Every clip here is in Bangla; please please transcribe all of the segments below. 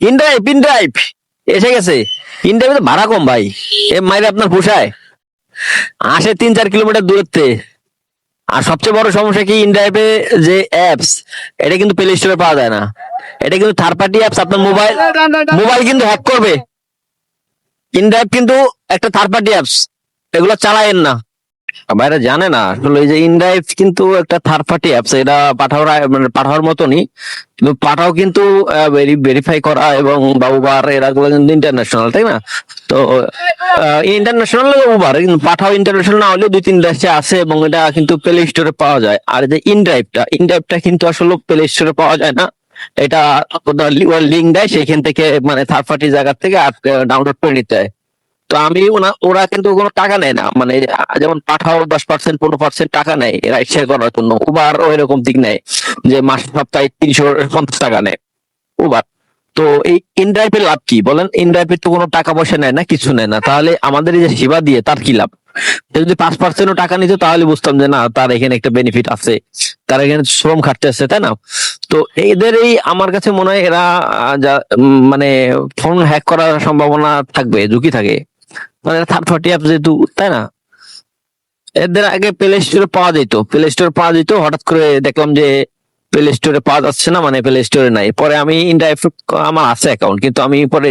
ইনড্রাইভ ইনড্রাইভ এসে গেছে। ইনড্রাইভে তো ভাড়া কম ভাই। এ মাইরে আপনার পোষায়। আসে তিন চার কিলোমিটার দূরত্বে। আর সবচেয়ে বড় সমস্যা কি ইনড্রাইভে যে অ্যাপস এটা কিন্তু প্লে স্টোরে পাওয়া যায় না। এটা কিন্তু থার্ড পার্টি অ্যাপস আপনার মোবাইল মোবাইল কিন্তু হ্যাক করবে। ইনড্রাইভ কিন্তু একটা থার্ড পার্টি অ্যাপস এগুলো চালায়েন না। বাইরে জানে না, আসলে এই যে ইনড্রাইভ কিন্তু একটা থার্ড পার্টি অ্যাপস এটা পাঠাওয়ার মানে পাঠাওয়ার মতনই, কিন্তু পাঠাও কিন্তু ভেরিফাই করা এবং বা উবার এরা গুলো কিন্তু ইন্টারন্যাশনাল তাই না? তো ইন্টারন্যাশনাল উবার কিন্তু পাঠাও ইন্টারন্যাশনাল না হলেও দুই তিন দেশে আছে এবং এটা কিন্তু প্লে স্টোরে পাওয়া যায়। আর যে ইনড্রাইভটা ইনড্রাইভটা কিন্তু আসলে প্লে স্টোরে পাওয়া যায় না। এটা লিঙ্ক দেয় সেখান থেকে মানে থার্ড পার্টি জায়গা থেকে ডাউনলোড করে নিতে হয়। তো আমি ওরা কিন্তু কোনো টাকা নেয় না। মানে যেমন পাঠাও দশ পার্সেন্ট পনেরো পার্সেন্ট টাকা নেয় রাইড শেয়ার করার জন্য। উবার এরকম দিক নেয় যে মাসে সপ্তাহে তিনশো পঞ্চাশ টাকা নেয়। উবার তো এই ইনড্রাইভের লাভ কি? বলেন ইনড্রাইভের তো কোনো টাকা পয়সা নেয় না, কিছু নেয় না। তাহলে আমাদের এই যে সেবা দিয়ে তার কি লাভ? যদি পাঁচ পার্সেন্টও টাকা নিত, তাহলে বুঝতাম যে না, তার এখানে একটা বেনিফিট আছে। তার এখানে শ্রম খাটতে আছে, তাই না? তো এদের এই আমার কাছে মনে হয় এরা মানে ফোন হ্যাক করার সম্ভাবনা থাকবে, ঝুঁকি থাকে। মানে থার্ড পার্টি অ্যাপ যেহেতু তাই না? এদের আগে প্লে স্টোরে পাওয়া যেত। প্লে স্টোরে পাওয়া যেত, হঠাৎ করে দেখলাম যে প্লে স্টোরে পাওয়া যাচ্ছে না মানে প্লে স্টোরে নাই। পরে আমি ইন্ডাইভ আমার আছে অ্যাকাউন্ট কিন্তু আমি পরে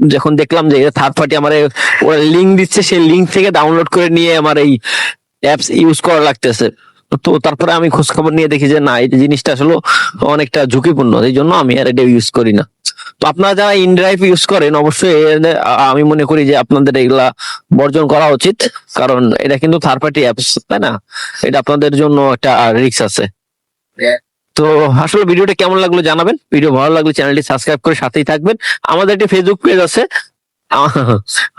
যখন দেখলাম যে থার্ড পার্টি আমার ওরা লিঙ্ক দিচ্ছে, সেই লিঙ্ক থেকে ডাউনলোড করে নিয়ে আমার এই অ্যাপস ইউজ করা লাগতেছে। তো তারপরে আমি খোঁজ খবর নিয়ে দেখি যে না, এই জিনিসটা আসলে অনেকটা ঝুঁকিপূর্ণ, এই জন্য আমি আর এটা ইউজ করি না। তো আপনারা যারা ইনড্রাইভ ইউজ করেন, অবশ্যই আমি মনে করি যে আপনাদের এগুলা বর্জন করা উচিত, কারণ এটা কিন্তু থার্ড পার্টি অ্যাপস তাই না? এটা আপনাদের জন্য একটা রিস্ক আছে। তো আসলে ভিডিওটা কেমন লাগল জানাবেন। ভিডিও ভালো লাগলে চ্যানেলটি সাবস্ক্রাইব করে সাথেই থাকবেন। আমাদের একটি ফেসবুক পেজ আছে।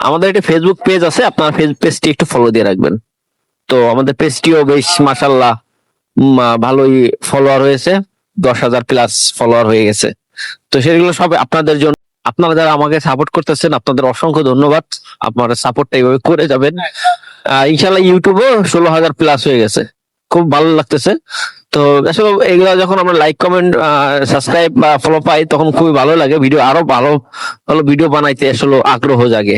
আমাদের একটি ফেসবুক পেজ আছে, আপনার ফেসবুক পেজটি একটু ফলো দিয়ে রাখবেন। তো আমাদের পেজটিও বেশ মাসাল্লাহ ভালোই ফলোয়ার হয়েছে দশ হাজার প্লাস ফলোয়ার হয়ে গেছে। তো সেগুলো সব আপনাদের জন্য আপনারা যারা আমাকে সাপোর্ট করতেছেন আপনাদের অসংখ্য ধন্যবাদ। আপনারা সাপোর্টটা এইভাবে করে যাবেন। আহ, ইনশাল্লাহ ইউটিউবেও ষোলো হাজার প্লাস হয়ে গেছে। খুব ভালো লাগতেছে। তো আসলে এগুলা যখন আমরা লাইক কমেন্ট সাবস্ক্রাইব বা ফলো পাই তখন খুবই ভালো লাগে। ভিডিও আরও ভালো ভালো ভিডিও বানাইতে আসলে আগ্রহ জাগে।